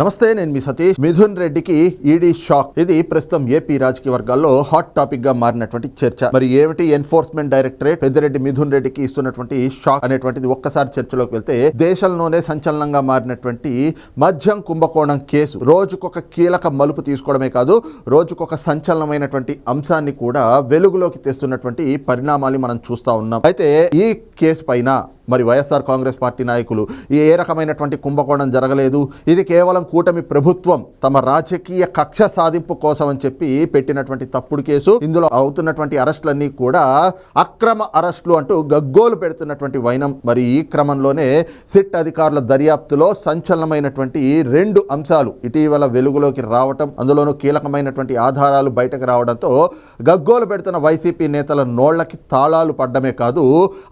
నమస్తే నేను మీ సతీష్. మిథున్ రెడ్డికి ఈడీ షాక్ ఇది ప్రస్తుతం ఏపీ రాజకీయ వర్గాల్లో హాట్ టాపిక్గా మారినటువంటి చర్చ. మరి ఏమిటి ఎన్ఫోర్స్మెంట్ డైరెక్టరేట్ పెద్దిరెడ్డి మిథున్ రెడ్డికి ఇస్తున్నటువంటి షాక్ అనేటువంటిది ఒక్కసారి చర్చలోకి వెళ్తే దేశంలోనే సంచలనంగా మారినటువంటి మద్యం కుంభకోణం కేసు. రోజుకొక కీలక మలుపు తీసుకోవడమే కాదు రోజుకొక సంచలనమైనటువంటి అంశాన్ని కూడా వెలుగులోకి తెస్తున్నటువంటి పరిణామాలు మనం చూస్తా ఉన్నాం. అయితే ఈ కేసు పైన మరి వైఎస్ఆర్ కాంగ్రెస్ పార్టీ నాయకులు. ఏ రకమైనటువంటి కుంభకోణం జరగలేదు. ఇది కేవలం కూటమి ప్రభుత్వం తమ రాజకీయ కక్ష సాధింపు కోసం అని చెప్పి పెట్టినటువంటి తప్పుడు కేసు. ఇందులో అవుతున్నటువంటి అరెస్టులన్నీ కూడా అక్రమ అరెస్టులు అంటూ గగ్గోలు పెడుతున్నటువంటి వైనం. మరి ఈ క్రమంలోనే సిట్ అధికారుల దర్యాప్తులో సంచలనమైనటువంటి రెండు అంశాలు ఇటీవల వెలుగులోకి రావటం అందులోనూ కీలకమైనటువంటి ఆధారాలు బయటకు రావడంతో గగ్గోలు పెడుతున్న వైసీపీ నేతల నోళ్ళకి తాళాలు పడ్డమే కాదు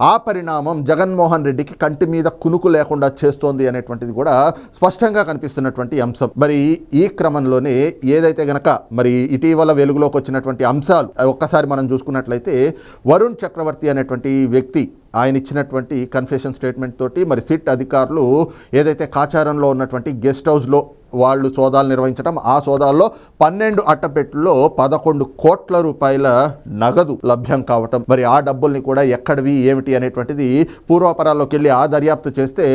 ఆ పరిణామం జగన్మోహన్ రెడ్డికి కంటి మీద కునుకు లేకుండా చేస్తోంది అనేటువంటిది కూడా స్పష్టంగా కనిపిస్తున్నటువంటి అంశం. మరి ఈ క్రమంలోనే ఏదైతే గనక మరి ఇటీవల వెలుగులోకి వచ్చినటువంటి అంశాలు ఒక్కసారి మనం చూసుకున్నట్లయితే వరుణ్ చక్రవర్తి అనేటువంటి వ్యక్తి ఆయన ఇచ్చినటువంటి కన్ఫెషన్ స్టేట్మెంట్ తోటి మరి సిట్ అధికారులు ఏదైతే కాచారంలో ఉన్నటువంటి గెస్ట్ హౌస్లో వాళ్ళు సోదాలు నిర్వహించడం ఆ సోదాల్లో పన్నెండు అట్టపెట్టుల్లో పదకొండు కోట్ల రూపాయల నగదు లభ్యం కావటం. మరి ఆ డబ్బుల్ని కూడా ఎక్కడివి ఏమిటి అనేటువంటిది పూర్వాపరాల్లోకి వెళ్ళి ఆ దర్యాప్తు చేస్తే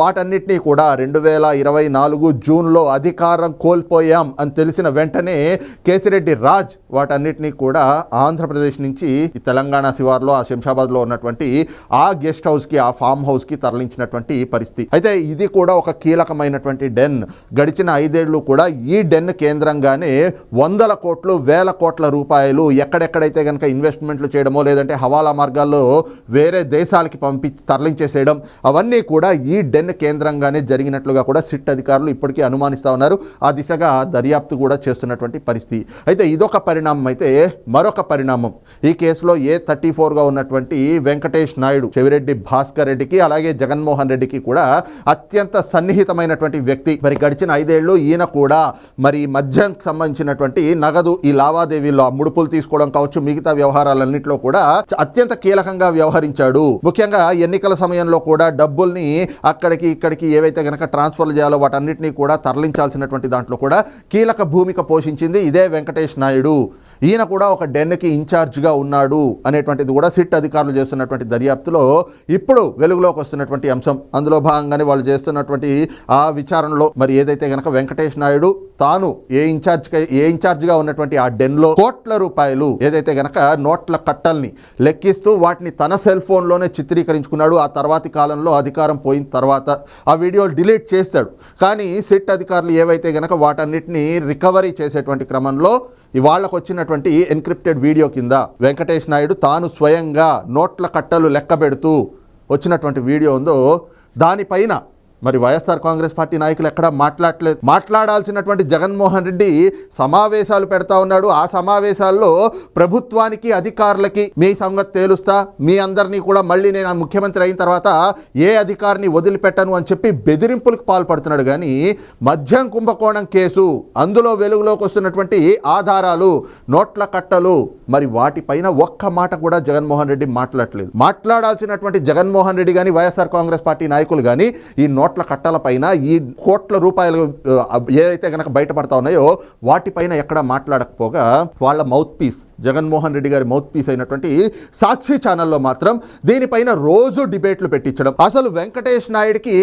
వాటన్నిటినీ కూడా రెండు వేల ఇరవై నాలుగు జూన్లో అధికారం కోల్పోయాం అని తెలిసిన వెంటనే కేసిరెడ్డి రాజ్ వాటన్నిటినీ కూడా ఆంధ్రప్రదేశ్ నుంచి తెలంగాణ శివార్లో ఆ శంషాబాద్లో ఉన్నటువంటి ఆ గెస్ట్ హౌస్కి ఆ ఫామ్ హౌస్కి తరలించినటువంటి పరిస్థితి. అయితే ఇది కూడా ఒక కీలకమైనటువంటి డెన్. గడిచిన ఐదేళ్ళు కూడా ఈ డెన్ కేంద్రంగానే వందల కోట్లు వేల కోట్ల రూపాయలు ఎక్కడెక్కడైతే కనుక ఇన్వెస్ట్మెంట్లు చేయడమో లేదంటే హవాలా మార్గాల్లో వేరే దేశాలకి పంపి తరలించేసేయడం అవన్నీ కూడా ఈ డెన్ కేంద్రంగానే జరిగినట్లుగా కూడా సిట్ అధికారులు ఇప్పటికీ అనుమానిస్తూ ఉన్నారు. ఆ దిశగా దర్యాప్తు కూడా చేస్తున్నటువంటి పరిస్థితి. అయితే ఇదొక పరిణామం. అయితే మరొక పరిణామం. ఈ కేసులో ఏ థర్టీ ఫోర్గా ఉన్నటువంటి వెంకటేష్ నాయుడు చెవిరెడ్డి భాస్కర్ రెడ్డికి అలాగే జగన్మోహన్ రెడ్డికి కూడా అత్యంత సన్నిహితమైనటువంటి వ్యక్తి. మరి గడిచిన ఐదేళ్ళు ఈయన కూడా మరి మద్యం సంబంధించినటువంటి నగదు ఈ లావాదేవీల్లో ఆ ముడుపులు తీసుకోవడం కావచ్చు మిగతా వ్యవహారాలన్నింటిలో కూడా అత్యంత కీలకంగా వ్యవహరించాడు. ముఖ్యంగా ఎన్నికల సమయంలో కూడా డబ్బుల్ని అక్కడికి ఇక్కడికి ఏవైతే గనక ట్రాన్స్ఫర్లు చేయాలో వాటన్నిటినీ కూడా తరలించాల్సినటువంటి దాంట్లో కూడా కీలక భూమిక పోషించింది ఇదే వెంకటేష్ నాయుడు. ఈయన కూడా ఒక డెన్కి ఇన్ఛార్జ్గా ఉన్నాడు అనేటువంటిది కూడా సిట్ అధికారులు చేస్తున్నటువంటి దర్యాప్తులో ఇప్పుడు వెలుగులోకి వస్తున్నటువంటి అంశం. అందులో భాగంగానే వాళ్ళు చేస్తున్నటువంటి ఆ విచారణలో మరి ఏదైతే గనక వెంకటేష్ నాయుడు తాను ఏ ఇన్ఛార్జ్ ఏ ఇన్ఛార్జ్గా ఉన్నటువంటి ఆ డెన్లో కోట్ల రూపాయలు ఏదైతే గనక నోట్ల కట్టల్ని లెక్కిస్తూ వాటిని తన సెల్ ఫోన్లోనే చిత్రీకరించుకున్నాడు. ఆ తర్వాతి కాలంలో అధికారం పోయిన తర్వాత ఆ వీడియోలు డిలీట్ చేశాడు. కానీ సిట్ అధికారులు ఏవైతే గనక వాటన్నిటిని రికవరీ చేసేటువంటి క్రమంలో ఇవాళకు ఉన్నటువంటి ఎన్క్రిప్టెడ్ వీడియో కింద వెంకటేష్ నాయుడు తాను స్వయంగా నోట్ల కట్టలు లెక్క పెడుతూ వచ్చినటువంటి వీడియో ఉందో దానిపైన మరి వైఎస్ఆర్ కాంగ్రెస్ పార్టీ నాయకులు ఎక్కడా మాట్లాడలేదు. మాట్లాడాల్సినటువంటి జగన్మోహన్ రెడ్డి సమావేశాలు పెడతా ఉన్నాడు. ఆ సమావేశాల్లో ప్రభుత్వానికి అధికారులకి మీ సంగతి తేలుస్తా. మీ అందరినీ కూడా మళ్ళీ నేను ముఖ్యమంత్రి అయిన తర్వాత ఏ అధికారిని వదిలిపెట్టను అని చెప్పి బెదిరింపులకు పాల్పడుతున్నాడు. కానీ మద్యం కుంభకోణం కేసు అందులో వెలుగులోకి వస్తున్నటువంటి ఆధారాలు నోట్ల కట్టలు మరి వాటిపైన ఒక్క మాట కూడా జగన్మోహన్ రెడ్డి మాట్లాడలేదు. మాట్లాడాల్సినటువంటి జగన్మోహన్ రెడ్డి కానీ వైఎస్ఆర్ కాంగ్రెస్ పార్టీ నాయకులు కానీ ఈ నోట్ల కట్టలపైన ఈ కోట్ల రూపాయలు ఏదైతే కనుక బయటపడతా ఉన్నాయో వాటిపైన ఎక్కడ మాట్లాడకపోగా వాళ్ళ మౌత్ పీస్ జగన్మోహన్ రెడ్డి గారి మౌత్ పీస్ అయినటువంటి సాక్షి ఛానల్లో మాత్రం దీనిపైన రోజు డిబేట్లు పెట్టించడం. అసలు వెంకటేష్ నాయుడికి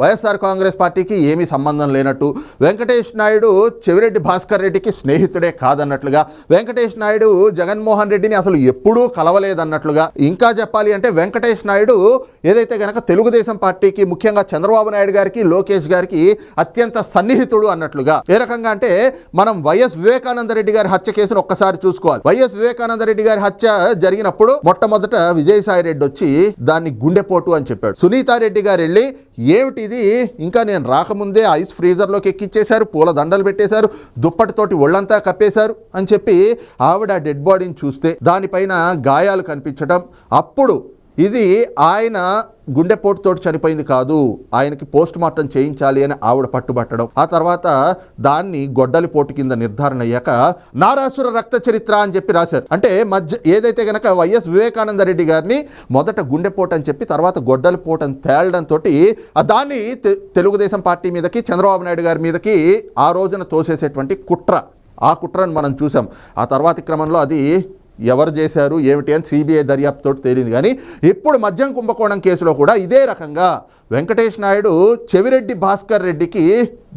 వైఎస్ఆర్ కాంగ్రెస్ పార్టీకి ఏమీ సంబంధం లేనట్టు. వెంకటేష్ నాయుడు చెవిరెడ్డి భాస్కర్ రెడ్డికి స్నేహితుడే కాదన్నట్లుగా. వెంకటేష్ నాయుడు జగన్మోహన్ రెడ్డిని అసలు ఎప్పుడూ కలవలేదన్నట్లుగా. ఇంకా చెప్పాలి అంటే వెంకటేష్ నాయుడు ఏదైతే గనక తెలుగుదేశం పార్టీకి ముఖ్యంగా చంద్రబాబు నాయుడు గారికి లోకేష్ గారికి అత్యంత సన్నిహితుడు అన్నట్లుగా. ఏ రకంగా అంటే మనం వైఎస్ వివేకానంద రెడ్డి గారి హత్య కేసును ఒక్కసారి చూసుకోవాలి. వైఎస్ వివేకానంద రెడ్డి గారి హత్య జరిగినప్పుడు మొట్టమొదట విజయసాయి రెడ్డి వచ్చి దాన్ని గుండెపోటు అని చెప్పాడు. సునీతారెడ్డి గారు వెళ్ళి ఏమిటిది? ఇంకా నేను రాకముందే ఐస్ ఫ్రీజర్లోకి ఎక్కిచ్చేశారు పూల దండలు పెట్టేశారు దుప్పటితోటి ఒళ్ళంతా కప్పేశారు అని చెప్పి ఆవిడ డెడ్ బాడీని చూస్తే దానిపైన గాయాలు కనిపించడం అప్పుడు ఇది ఆయన గుండెపోటుతో చనిపోయింది కాదు ఆయనకి పోస్ట్ మార్టం చేయించాలి అని ఆవిడ పట్టుబట్టడం. ఆ తర్వాత దాన్ని గొడ్డలి పోటు కింద నిర్ధారణ అయ్యాక నారాసుర రక్త చరిత్ర అని చెప్పి రాశారు. అంటే మధ్య ఏదైతే గనక వైఎస్ వివేకానంద రెడ్డి గారిని మొదట గుండెపోటు అని చెప్పి తర్వాత గొడ్డలి పోటు అని తేలడంతో దాన్ని తె- తెలుగుదేశం పార్టీ మీదకి చంద్రబాబు నాయుడు గారి మీదకి ఆ రోజున తోసేసేటువంటి కుట్ర. ఆ కుట్రను మనం చూసాం. ఆ తర్వాతి క్రమంలో అది ఎవరు చేశారు ఏమిటి అని సిబిఐ దర్యాప్తుతో తేలింది. కానీ ఇప్పుడు మద్యం కుంభకోణం కేసులో కూడా ఇదే రకంగా వెంకటేష్ నాయుడు చెవిరెడ్డి భాస్కర్ రెడ్డికి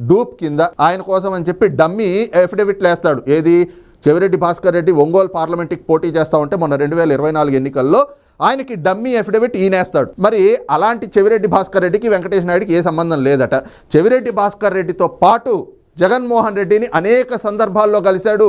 డూప్ కింద ఆయన కోసం అని చెప్పి డమ్మీ అఫిడవిట్లు వేస్తాడు ఏది? చెవిరెడ్డి భాస్కర్ రెడ్డి ఒంగోలు పార్లమెంట్కి పోటీ చేస్తా ఉంటే మొన్న రెండు వేల ఇరవై నాలుగు ఎన్నికల్లో ఆయనకి డమ్మీ ఎఫిడవిట్ ఈనేస్తాడు. మరి అలాంటి చెవిరెడ్డి భాస్కర్ రెడ్డికి వెంకటేష్ నాయుడికి ఏ సంబంధం లేదట. చెవిరెడ్డి భాస్కర్ రెడ్డితో పాటు జగన్మోహన్ రెడ్డిని అనేక సందర్భాల్లో కలిశాడు.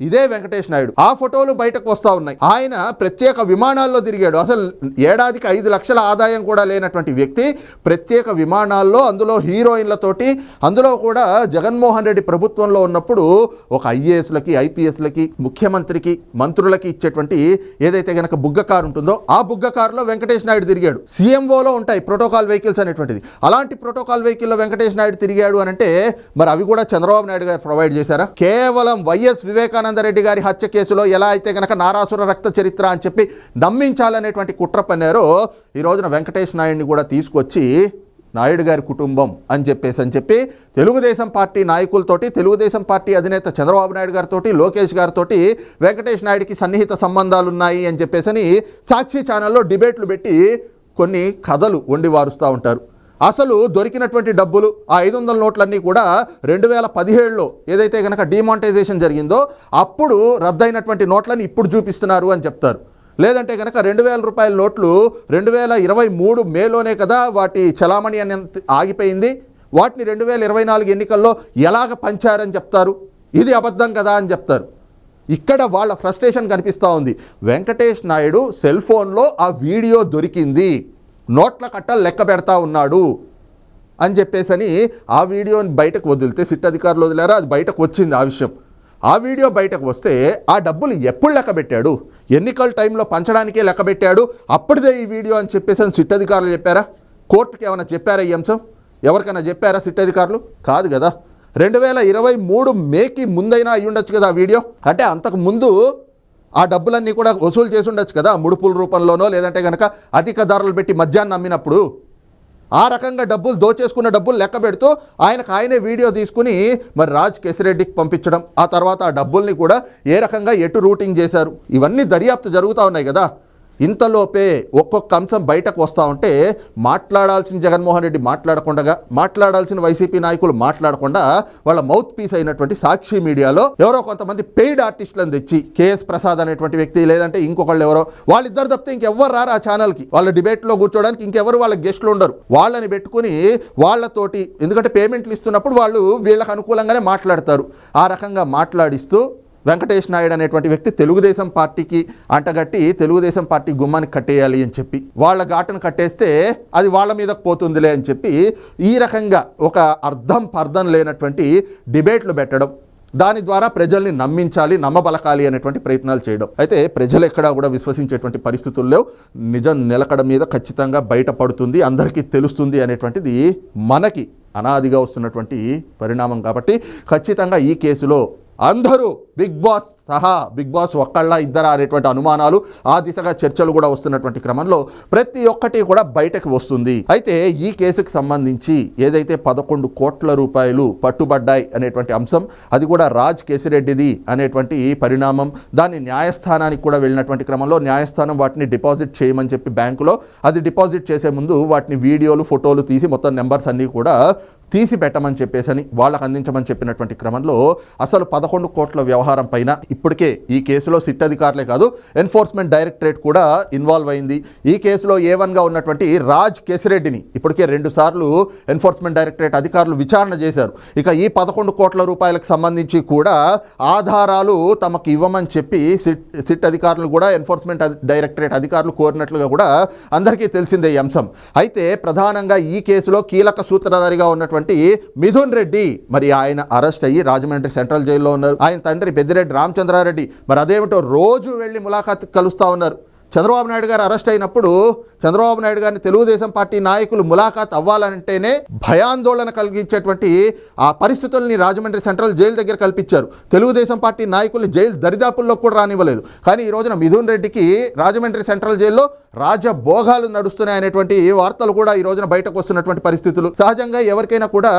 ఇదే వెంకటేష్ నాయుడు. ఆ ఫోటోలు బయటకు వస్తూ ఉన్నాయి. ఆయన ప్రత్యేక విమానాల్లో తిరిగాడు. అసలు ఏడాదికి ఐదు లక్షల ఆదాయం కూడా లేనటువంటి వ్యక్తి ప్రత్యేక విమానాల్లో అందులో హీరోయిన్లతోటి అందులో కూడా జగన్మోహన్ రెడ్డి ప్రభుత్వంలో ఉన్నప్పుడు ఒక ఐఏఎస్లకి ఐపీఎస్లకి ముఖ్యమంత్రికి మంత్రులకి ఇచ్చేటువంటి ఏదైతే గనక బుగ్గ కారు ఉంటుందో ఆ బుగ్గ కారులో వెంకటేష్ నాయుడు తిరిగాడు. సీఎంఓలో ఉంటాయి ప్రోటోకాల్ వెహికల్స్ అనేటువంటిది. అలాంటి ప్రోటోకాల్ వెహికల్లో వెంకటేష్ నాయుడు తిరిగాడు అనంటే అంటే మరి అవి కూడా చంద్రబాబు నాయుడు గారు ప్రొవైడ్ చేశారా? కేవలం వైఎస్ వివేకానంద రెడ్డి గారి హత్య కేసులో ఎలా అయితే గనక నారాసుర రక్త చరిత్ర అని చెప్పి నమ్మించాలనేటువంటి కుట్ర పన్నారో ఈ రోజున వెంకటేష్ నాయుడిని కూడా తీసుకొచ్చి నాయుడు గారి కుటుంబం అని చెప్పేసి అని చెప్పి తెలుగుదేశం పార్టీ నాయకులతోటి తెలుగుదేశం పార్టీ అధినేత చంద్రబాబు నాయుడు గారితో లోకేష్ గారితో వెంకటేష్ నాయుడికి సన్నిహిత సంబంధాలు ఉన్నాయి అని చెప్పేసి అని సాక్షి ఛానల్లో డిబేట్లు పెట్టి కొన్ని కథలు వండి వారుస్తూ ఉంటారు. అసలు దొరికినటువంటి డబ్బులు ఆ ఐదు వందల నోట్లన్నీ కూడా రెండు వేల పదిహేడులో ఏదైతే కనుక డిమానిటైజేషన్ జరిగిందో అప్పుడు రద్దయినటువంటి నోట్లని ఇప్పుడు చూపిస్తున్నారు అని చెప్తారు. లేదంటే కనుక రెండు వేల రూపాయల నోట్లు రెండు వేల ఇరవై మూడు మేలోనే కదా వాటి చలామణి అని ఆగిపోయింది. వాటిని రెండు వేల ఇరవై నాలుగు ఎన్నికల్లో ఎలాగ పంచారని చెప్తారు? ఇది అబద్ధం కదా అని చెప్తారు. ఇక్కడ వాళ్ళ ఫ్రస్ట్రేషన్ కనిపిస్తూ ఉంది. వెంకటేష్ నాయుడు సెల్ ఫోన్లో ఆ వీడియో దొరికింది. నోట్ల కట్టలు లెక్క పెడతా ఉన్నాడు అని చెప్పేసని ఆ వీడియోని బయటకు వదిలితే సిట్ అధికారులు వదిలారా? అది బయటకు వచ్చింది ఆ విషయం. ఆ వీడియో బయటకు వస్తే ఆ డబ్బులు ఎప్పుడు లెక్క పెట్టాడు? ఎన్నికల టైంలో పంచడానికే లెక్క పెట్టాడు? అప్పటిదే ఈ వీడియో అని చెప్పేసి అని సిట్ అధికారులు చెప్పారా? కోర్టుకి ఏమైనా చెప్పారా ఈ అంశం? ఎవరికైనా చెప్పారా సిట్ అధికారులు? కాదు కదా. రెండు వేల ఇరవై మూడు మేకి ముందైనా అయ్యుండొచ్చు కదా ఆ వీడియో. అంటే అంతకు ముందు ఆ డబ్బులన్నీ కూడా వసూలు చేసి ఉండొచ్చు కదా ముడుపుల రూపంలోనో లేదంటే కనుక అధిక ధరలు పెట్టి మద్యాన్ని అమ్మినప్పుడు. ఆ రకంగా డబ్బులు దోచేసుకున్న డబ్బులు లెక్క పెడుతూ ఆయనకు ఆయనే వీడియో తీసుకుని మరి రాజ్ కేసిరెడ్డికి పంపించడం. ఆ తర్వాత ఆ డబ్బుల్ని కూడా ఏ రకంగా ఎటు రూటింగ్ చేశారు? ఇవన్నీ దర్యాప్తు జరుగుతూ ఉన్నాయి కదా. ఇంతలోపే ఒక్కొక్క అంశం బయటకు వస్తూ ఉంటే మాట్లాడాల్సిన జగన్మోహన్ రెడ్డి మాట్లాడకుండా మాట్లాడాల్సిన వైసీపీ నాయకులు మాట్లాడకుండా వాళ్ళ మౌత్ పీస్ అయినటువంటి సాక్షి మీడియాలో ఎవరో కొంతమంది పెయిడ్ ఆర్టిస్టులను తెచ్చి కేఎస్ ప్రసాద్ అనేటువంటి వ్యక్తి లేదంటే ఇంకొకళ్ళు ఎవరో వాళ్ళిద్దరు తప్పితే ఇంకెవ్వరు రారు ఆ ఛానల్కి వాళ్ళ డిబేట్లో కూర్చోడానికి ఇంకెవరు వాళ్ళ గెస్టులు ఉండరు. వాళ్ళని పెట్టుకుని వాళ్ళతోటి ఎందుకంటే పేమెంట్లు ఇస్తున్నప్పుడు వాళ్ళు వీళ్ళకి అనుకూలంగానే మాట్లాడతారు. ఆ రకంగా మాట్లాడిస్తూ వెంకటేష్ నాయుడు అనేటువంటి వ్యక్తి తెలుగుదేశం పార్టీకి అంటగట్టి తెలుగుదేశం పార్టీ గుమ్మాన్ని కట్టేయాలి అని చెప్పి వాళ్ళ ఘాటును కట్టేస్తే అది వాళ్ళ మీద పోతుందిలే అని చెప్పి ఈ రకంగా ఒక అర్థం పర్థం లేనటువంటి డిబేట్లు పెట్టడం దాని ద్వారా ప్రజల్ని నమ్మించాలి నమ్మబలకాలి అనేటువంటి ప్రయత్నాలు చేయడం. అయితే ప్రజలు ఎక్కడా కూడా విశ్వసించేటువంటి పరిస్థితుల్లో నిజం నిలకడ మీద ఖచ్చితంగా బయటపడుతుంది అందరికీ తెలుస్తుంది అనేటువంటిది మనకి అనాదిగా వస్తున్నటువంటి పరిణామం కాబట్టి ఖచ్చితంగా ఈ కేసులో అందరూ బిగ్ బాస్ సహా బిగ్ బాస్ ఒక్కళ్ళ ఇద్దరా అనేటువంటి అనుమానాలు ఆ దిశగా చర్చలు కూడా వస్తున్నటువంటి క్రమంలో ప్రతి ఒక్కటి కూడా బయటకు వస్తుంది. అయితే ఈ కేసుకు సంబంధించి ఏదైతే పదకొండు కోట్ల రూపాయలు పట్టుబడ్డాయి అనేటువంటి అంశం అది కూడా రాజ్ కేసిరెడ్డిది అనేటువంటి పరిణామం దాన్ని న్యాయస్థానానికి కూడా వెళ్ళినటువంటి క్రమంలో న్యాయస్థానం వాటిని డిపాజిట్ చేయమని చెప్పి బ్యాంకులో అది డిపాజిట్ చేసే ముందు వాటిని వీడియోలు ఫోటోలు తీసి మొత్తం నెంబర్స్ అన్నీ కూడా తీసి పెట్టమని చెప్పేసని వాళ్ళకు అందించమని చెప్పినటువంటి క్రమంలో అసలు పద పదకొండు కోట్ల వ్యవహారం పైన ఇప్పటికే ఈ కేసులో సిట్ అధికారులే కాదు ఎన్ఫోర్స్మెంట్ డైరెక్టరేట్ కూడా ఇన్వాల్వ్ అయింది. ఈ కేసులో ఏ వన్గా ఉన్నటువంటి రాజ్ కేసిరెడ్డిని ఇప్పటికే రెండు సార్లు ఎన్ఫోర్స్మెంట్ డైరెక్టరేట్ అధికారులు విచారణ చేశారు. ఇక ఈ పదకొండు కోట్ల రూపాయలకు సంబంధించి కూడా ఆధారాలు తమకు ఇవ్వమని చెప్పి సిట్ సిట్ అధికారులు కూడా ఎన్ఫోర్స్మెంట్ డైరెక్టరేట్ అధికారులు కోరినట్లుగా కూడా అందరికీ తెలిసిందే ఈ అంశం. అయితే ప్రధానంగా ఈ కేసులో కీలక సూత్రధారిగా ఉన్నటువంటి మిథున్ రెడ్డి మరి ఆయన అరెస్ట్ అయ్యి రాజమండ్రి సెంట్రల్ జైల్లో ఉన్నారు. ఆయన తండ్రి పెద్దిరెడ్డి రామచంద్రారెడ్డి. మరి అదేమిటో రోజు వెళ్ళి ములాఖాత్ కలుస్తూ ఉన్నారు. చంద్రబాబు నాయుడు గారు అరెస్ట్ అయినప్పుడు చంద్రబాబు నాయుడు గారిని తెలుగుదేశం పార్టీ నాయకులు ములాఖాత్ అవ్వాలంటేనే భయాందోళన కలిగించేటువంటి ఆ పరిస్థితుల్ని రాజమండ్రి సెంట్రల్ జైలు దగ్గర కల్పించారు. తెలుగుదేశం పార్టీ నాయకులు జైలు దరిదాపుల్లో కూడా రానివ్వలేదు. కానీ ఈ రోజున మిథున్ రెడ్డికి రాజమండ్రి సెంట్రల్ జైల్లో రాజభోగాలు నడుస్తున్నాయి అనేటువంటి వార్తలు కూడా ఈ రోజున బయటకు వస్తున్నటువంటి పరిస్థితులు. సహజంగా ఎవరికైనా కూడా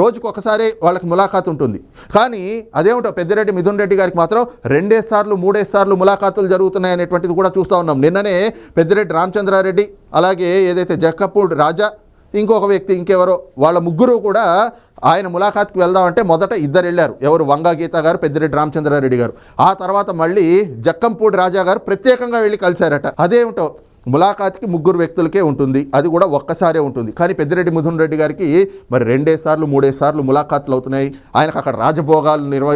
రోజుకు ఒకసారి వాళ్ళకి ములాఖాత్ ఉంటుంది. కానీ అదేమిటో పెద్దిరెడ్డి మిథున్ రెడ్డి గారికి మాత్రం రెండే సార్లు మూడే సార్లు ములాఖాతులు జరుగుతున్నాయి అనేటువంటిది కూడా చూస్తూ ఉన్నాం. నిన్ననే పెద్దిరెడ్డి రామచంద్రారెడ్డి అలాగే ఏదైతే జక్కపూడి రాజా ఇంకొక వ్యక్తి ఇంకెవరో వాళ్ళ ముగ్గురు కూడా ఆయన ములాఖాత్కి వెళ్దామంటే మొదట ఇద్దరు వెళ్ళారు ఎవరు? వంగా గీత గారు పెద్దిరెడ్డి రామచంద్రారెడ్డి గారు. ఆ తర్వాత మళ్ళీ జక్కంపూడి రాజా గారు ప్రత్యేకంగా వెళ్ళి కలిశారట. అదేమిటో? ములాఖాత్కి ముగ్గురు వ్యక్తులకే ఉంటుంది. అది కూడా ఒక్కసారే ఉంటుంది. కానీ పెద్దిరెడ్డి మిథున్ రెడ్డి గారికి మరి రెండే సార్లు మూడే సార్లు ములాఖాత్లు అవుతున్నాయి. ఆయనకు అక్కడ రాజభోగాలు నిర్వ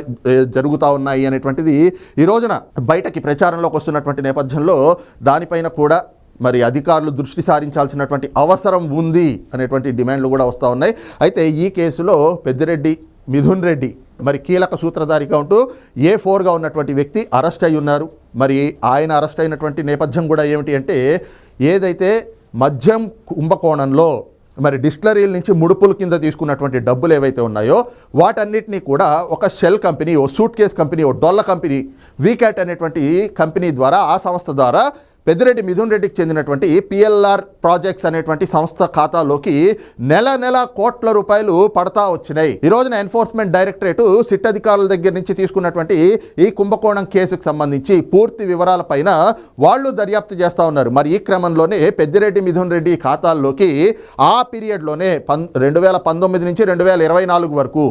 జరుగుతూ ఉన్నాయి అనేటువంటిది ఈ రోజున బయటకి ప్రచారంలోకి వస్తున్నటువంటి నేపథ్యంలో దానిపైన కూడా మరి అధికారులు దృష్టి సారించాల్సినటువంటి అవసరం ఉంది అనేటువంటి డిమాండ్లు కూడా వస్తూ ఉన్నాయి. అయితే ఈ కేసులో పెద్దిరెడ్డి మిథున్ రెడ్డి మరి కీలక సూత్రధారిగా ఉంటూ ఏ ఫోర్గా ఉన్నటువంటి వ్యక్తి అరెస్ట్ అయి ఉన్నారు? మరి ఆయన అరెస్ట్ అయినటువంటి నేపథ్యం కూడా ఏమిటి అంటే ఏదైతే మద్యం కుంభకోణంలో మరి డిస్టిలరీల నుంచి ముడుపుల కింద తీసుకున్నటువంటి డబ్బులు ఏవైతే ఉన్నాయో వాటన్నిటినీ కూడా ఒక షెల్ కంపెనీ ఓ సూట్ కేస్ కంపెనీ ఓ డొల్ల కంపెనీ వీకాట్ అనేటువంటి కంపెనీ ద్వారా ఆ సంస్థ ద్వారా పెద్దిరెడ్డి మిథున్ రెడ్డికి చెందినటువంటి పిఎల్ఆర్ ప్రాజెక్ట్స్ అనేటువంటి సంస్థ ఖాతాలోకి నెల నెల కోట్ల రూపాయలు పడతా వచ్చినాయి. ఈ రోజున ఎన్ఫోర్స్మెంట్ డైరెక్టరేట్ సిట్ అధికారుల దగ్గర నుంచి తీసుకున్నటువంటి ఈ కుంభకోణం కేసుకు సంబంధించి పూర్తి వివరాలపైన వాళ్ళు దర్యాప్తు చేస్తూ ఉన్నారు. మరి ఈ క్రమంలోనే పెద్దిరెడ్డి మిథున్ రెడ్డి ఖాతాల్లోకి ఆ పీరియడ్లోనే పన్ రెండు వేల పంతొమ్మిది నుంచి రెండు వేల ఇరవై నాలుగు వరకు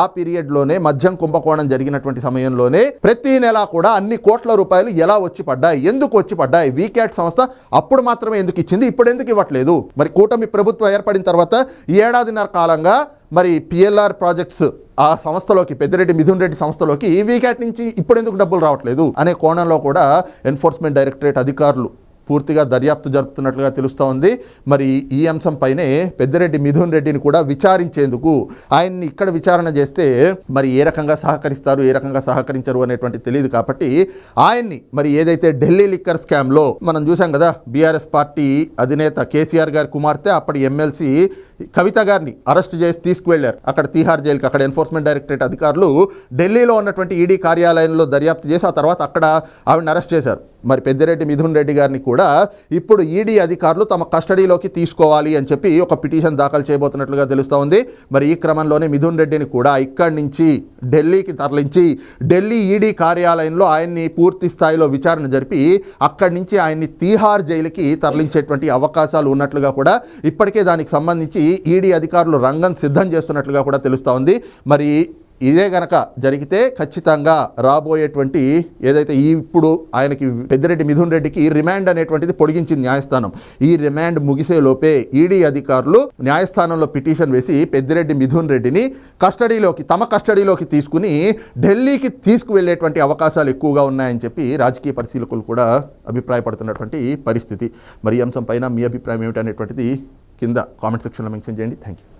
ఆ పీరియడ్లోనే మద్యం కుంభకోణం జరిగినటువంటి సమయంలోనే ప్రతి నెల కూడా అన్ని కోట్ల రూపాయలు ఎలా వచ్చి పడ్డాయి ఎందుకు వచ్చి పడ్డాయి వీక్యాట్ సంస్థ అప్పుడు మాత్రమే ఎందుకు ఇచ్చింది? ఇప్పుడు ఎందుకు ఇవ్వట్లేదు? మరి కూటమి ప్రభుత్వం ఏర్పడిన తర్వాత ఈ ఏడాదిన్నర కాలంగా మరి పిఎల్ఆర్ ప్రాజెక్ట్స్ ఆ సంస్థలోకి పెద్దిరెడ్డి మిథున్ రెడ్డి సంస్థలోకి ఈ వీక్యాట్ నుంచి ఇప్పుడు ఎందుకు డబ్బులు రావట్లేదు? అనే కోణంలో కూడా ఎన్ఫోర్స్మెంట్ డైరెక్టరేట్ అధికారులు పూర్తిగా దర్యాప్తు జరుపుతున్నట్లుగా తెలుస్తూ ఉంది. మరి ఈ అంశంపైనే పెద్దిరెడ్డి మిథున్ రెడ్డిని కూడా విచారించేందుకు ఆయన్ని ఇక్కడ విచారణ చేస్తే మరి ఏ రకంగా సహకరిస్తారు ఏ రకంగా సహకరించరు అనేటువంటి తెలియదు కాబట్టి ఆయన్ని మరి ఏదైతే ఢిల్లీ లిక్కర్ స్కామ్లో మనం చూసాం కదా బీఆర్ఎస్ పార్టీ అధినేత కేసీఆర్ గారి కుమార్తె అప్పటి ఎమ్మెల్సీ కవిత గారిని అరెస్ట్ చేసి తీసుకువెళ్ళారు. అక్కడ తీహార్ జైలుకి అక్కడ ఎన్ఫోర్స్మెంట్ డైరెక్టరేట్ అధికారులు ఢిల్లీలో ఉన్నటువంటి ఈడీ కార్యాలయంలో దర్యాప్తు చేసి ఆ తర్వాత అక్కడ ఆవిడని అరెస్ట్ చేశారు. మరి పెద్దిరెడ్డి మిథున్ రెడ్డి గారిని కూడా ఇప్పుడు ఈడీ అధికారులు తమ కస్టడీలోకి తీసుకోవాలి అని చెప్పి ఒక పిటిషన్ దాఖలు చేయబోతున్నట్లుగా తెలుస్తూ ఉంది. మరి ఈ క్రమంలోనే మిథున్ రెడ్డిని కూడా ఇక్కడి నుంచి ఢిల్లీకి తరలించి ఢిల్లీ ఈడీ కార్యాలయంలో ఆయన్ని పూర్తి స్థాయిలో విచారణ జరిపి అక్కడి నుంచి ఆయన్ని తీహార్ జైలుకి తరలించేటువంటి అవకాశాలు ఉన్నట్లుగా కూడా ఇప్పటికే దానికి సంబంధించి ఈడీ అధికారులు రంగం సిద్ధం చేస్తున్నట్లుగా కూడా తెలుస్తూ ఉంది. మరి ఇదే గనక జరిగితే ఖచ్చితంగా రాబోయేటువంటి ఏదైతే ఈ ఇప్పుడు ఆయనకి పెద్దిరెడ్డి మిథున్ రెడ్డికి రిమాండ్ అనేటువంటిది పొడిగించింది న్యాయస్థానం. ఈ రిమాండ్ ముగిసే లోపే ఈడీ అధికారులు న్యాయస్థానంలో పిటిషన్ వేసి పెద్దిరెడ్డి మిథున్ రెడ్డిని కస్టడీలోకి తమ కస్టడీలోకి తీసుకుని ఢిల్లీకి తీసుకువెళ్ళేటువంటి అవకాశాలు ఎక్కువగా ఉన్నాయని చెప్పి రాజకీయ పరిశీలకులు కూడా అభిప్రాయపడుతున్నటువంటి పరిస్థితి. మరి ఈ అంశం పైన మీ అభిప్రాయం ఏమిటనేటువంటిది కింద కామెంట్ సెక్షన్లో మెన్షన్ చేయండి. Thank you